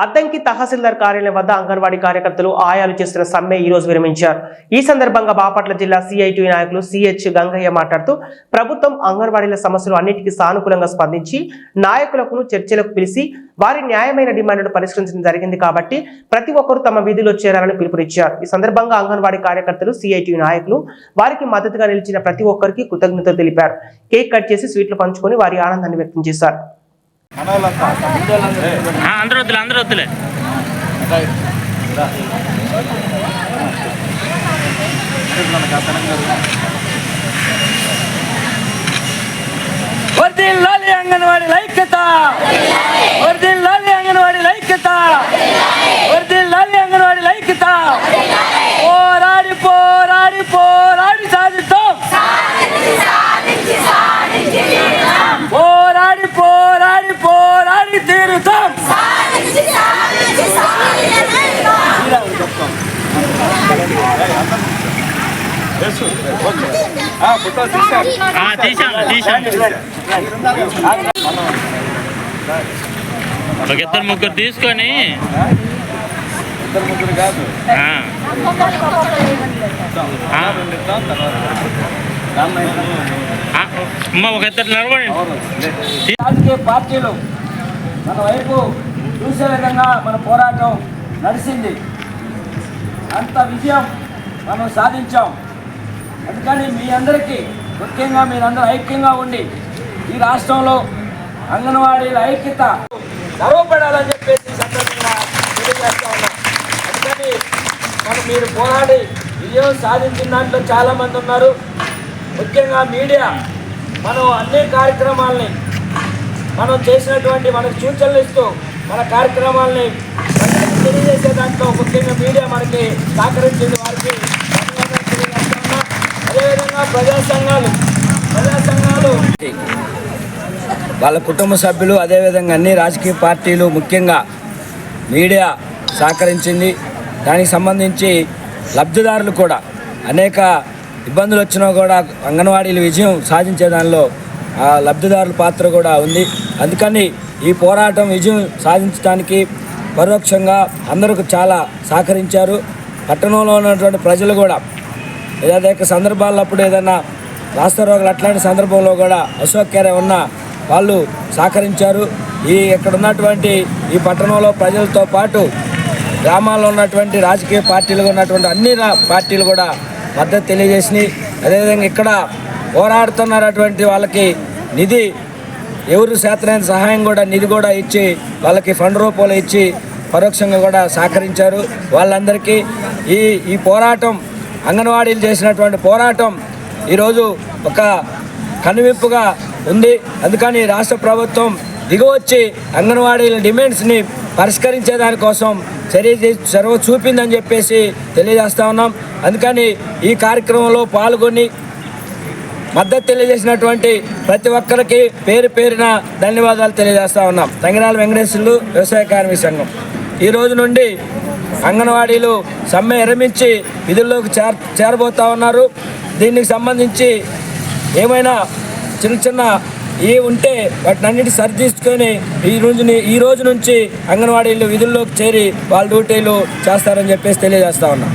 అద్దంకి తహసీల్దార్ కార్యాలయం వద్ద అంగన్వాడీ కార్యకర్తలు ఆయాలు చేస్తున్న సమ్మె ఈ రోజు విరమించారు. ఈ సందర్భంగా బాపట్ల జిల్లా సిఐటి నాయకులు సిహెచ్ గంగయ్య మాట్లాడుతూ ప్రభుత్వం అంగన్వాడీల సమస్యలు అన్నిటికీ సానుకూలంగా స్పందించి నాయకులకు చర్చలకు పిలిచి వారి న్యాయమైన డిమాండ్లను పరిష్కరించడం జరిగింది కాబట్టి ప్రతి ఒక్కరూ తమ విధిలో చేరాలని పిలుపునిచ్చారు. ఈ సందర్భంగా అంగన్వాడీ కార్యకర్తలు సిఐటి నాయకులు వారికి మద్దతుగా నిలిచిన ప్రతి ఒక్కరికి కృతజ్ఞతలు తెలిపారు. కేక్ కట్ చేసి స్వీట్లు పంచుకొని వారి ఆనందాన్ని వ్యక్తం చేశారు. ఆ, అందరూ వద్దులే అందరూ వద్దులే వర్దిల్లాలి అంగన్వాడి ఐక్యత వర్దిల్లాలి అంగన్వాడి ఐక్యత వర్దిల్లాలి అంగన్వాడి ఐక్యత పోరాడి పోరాడి పోరాడి తీరుతాం ఆ, తీశాను ఒక ఇద్దరు ముగ్గురు తీసుకొని ఆ. ఆ. ఆ, అమ్మ ఒక ఇద్దరు నడవండి రాజకీయ పార్టీలు మన వైపు చూసే విధంగా మన పోరాటం నడిచింది. అంత విజయం మనం సాధించాం. అందుకని మీ అందరికీ ముఖ్యంగా మీరందరూ ఐక్యంగా ఉండి ఈ రాష్ట్రంలో అంగన్వాడీల ఐక్యత గర్వపడాలని చెప్పేసి సందర్భంగా తెలియజేస్తా ఉన్నాం. అందుకని మనం మీరు పోరాడి విజయం సాధించిన దాంట్లో చాలామంది ఉన్నారు. ముఖ్యంగా మీడియా మనం అన్ని కార్యక్రమాల్ని మనం చేసినటువంటి మనకు సూచనలు ఇస్తూ మన కార్యక్రమాల్ని తెలియజేసే దాంట్లో ముఖ్యంగా మీడియా మనకి సహకరించింది వారికి. అదేవిధంగా ప్రజా సంఘాలు ప్రజా సంఘాలు. వాళ్ళ కుటుంబ సభ్యులు అదేవిధంగా అన్ని రాజకీయ పార్టీలు ముఖ్యంగా మీడియా సహకరించింది. దానికి సంబంధించి లబ్ధిదారులు కూడా అనేక ఇబ్బందులు వచ్చినా కూడా అంగన్వాడీలు విజయం సాధించే దానిలో లబ్ధిదారుల పాత్ర కూడా ఉంది. అందుకని ఈ పోరాటం విజయం సాధించడానికి పరోక్షంగా అందరూ చాలా సహకరించారు. పట్టణంలో ఉన్నటువంటి ప్రజలు కూడా ఏదైతే సందర్భాల్లో అప్పుడు ఏదైనా రాష్ట్ర రోగులు అట్లాంటి సందర్భంలో కూడా అసౌకర్యం ఉన్న వాళ్ళు సహకరించారు. ఈ ఇక్కడ ఉన్నటువంటి ఈ పట్టణంలో ప్రజలతో పాటు గ్రామాల్లో ఉన్నటువంటి రాజకీయ పార్టీలు ఉన్నటువంటి అన్ని పార్టీలు కూడా మద్దతు తెలియజేసినాయి. అదేవిధంగా ఇక్కడ పోరాడుతున్నటువంటి వాళ్ళకి నిధి ఎవరు శాతనైన సహాయం కూడా నిధి కూడా ఇచ్చి వాళ్ళకి ఫండ్ రూపంలో ఇచ్చి పరోక్షంగా కూడా సహకరించారు. వాళ్ళందరికీ ఈ ఈ పోరాటం అంగన్వాడీలు చేసినటువంటి పోరాటం ఈరోజు ఒక కనువింపుగా ఉంది. అందుకని రాష్ట్ర ప్రభుత్వం దిగువచ్చి అంగన్వాడీల డిమాండ్స్ని పరిష్కరించే దానికోసం చర్య చే- చొరవ చూపిందని చెప్పేసి తెలియజేస్తా ఉన్నాం. అందుకని ఈ కార్యక్రమంలో పాల్గొని మద్దతు తెలియజేసినటువంటి ప్రతి ఒక్కరికి పేరు పేరున ధన్యవాదాలు తెలియజేస్తా ఉన్నాం. తంగిరాల వెంకటేశ్వర్లు వ్యవసాయ కార్మిక సంఘం. ఈ రోజు నుండి అంగన్వాడీలు సమ్మె విరమించి విధుల్లోకి చేర చేరబోతా ఉన్నారు. దీనికి సంబంధించి ఏమైనా చిన్న చిన్న ఏ ఉంటే వాటిని అన్నిటి సరిదీసుకొని ఈ రోజు ఈ రోజు నుంచి అంగన్వాడీలు విధుల్లోకి చేరి వాళ్ళ డ్యూటీలు చేస్తారని చెప్పేసి తెలియజేస్తా ఉన్నాం.